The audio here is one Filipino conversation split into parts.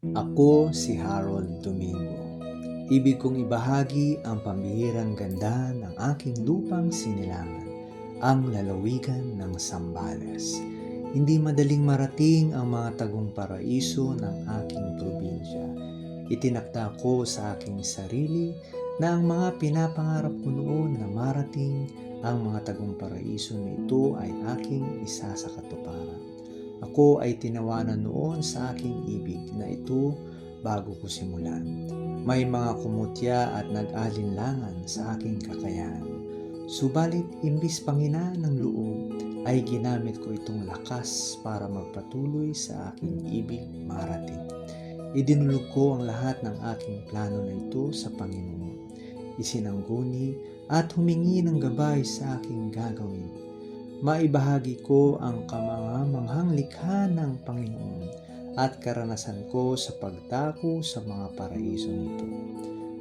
Ako si Harold Domingo. Ibig kong ibahagi ang pambihirang ganda ng aking lupang sinilangan, ang lalawigan ng Sambales. Hindi madaling marating ang mga tagong paraiso ng aking probinsya. Itinakda ko sa aking sarili na ang mga pinapangarap ko noon na marating ang mga tagong paraiso na ito ay aking isa sa katuparan. Ako ay tinawanan noon sa aking ibig na ito bago ko simulan. May mga kumutya at nag-alinlangan sa aking kakayahan. Subalit imbis pangina ng loob ay ginamit ko itong lakas para magpatuloy sa aking ibig marating. Idinulog ko ang lahat ng aking plano na ito sa Panginoon. Isinangguni at humingi ng gabay sa aking gagawin. Maibahagi ko ang kamangamanghang likha ng Panginoon at karanasan ko sa pagdako sa mga paraiso nito.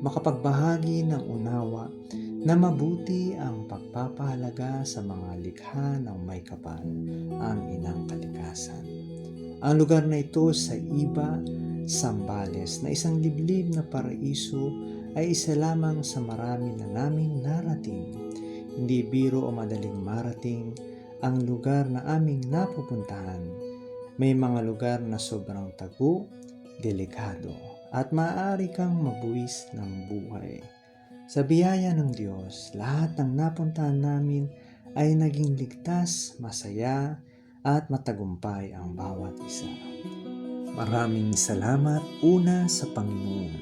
Makapagbahagi ng unawa na mabuti ang pagpapahalaga sa mga likha ng may kapal, ang inang kalikasan. Ang lugar na ito sa iba, Sambales, na isang liblib na paraiso ay isa lamang sa marami na naming narating. Hindi biro o madaling marating ang lugar na aming napupuntahan. May mga lugar na sobrang tago, delikado, at maaari kang mabuwis ng buhay. Sa biyaya ng Diyos, lahat ng napuntahan namin ay naging ligtas, masaya, at matagumpay ang bawat isa. Maraming salamat una sa Panginoon,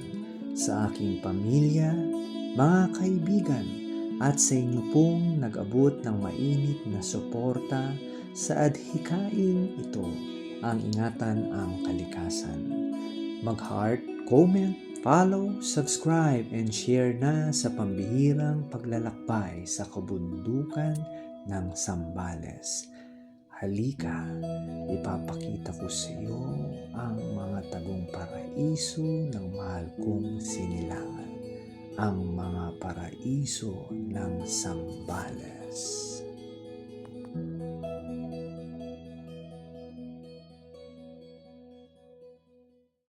sa aking pamilya, mga kaibigan, at sa inyo pong nag-abot ng mainit na suporta sa adhikain ito, ang ingatan ang kalikasan. Mag-heart, comment, follow, subscribe, and share na sa pambihirang paglalakbay sa kabundukan ng Sambales. Halika, ipapakita ko sa iyo ang mga tagong paraiso ng mahal kong sinilangan, ang mga paraiso ng Sambales.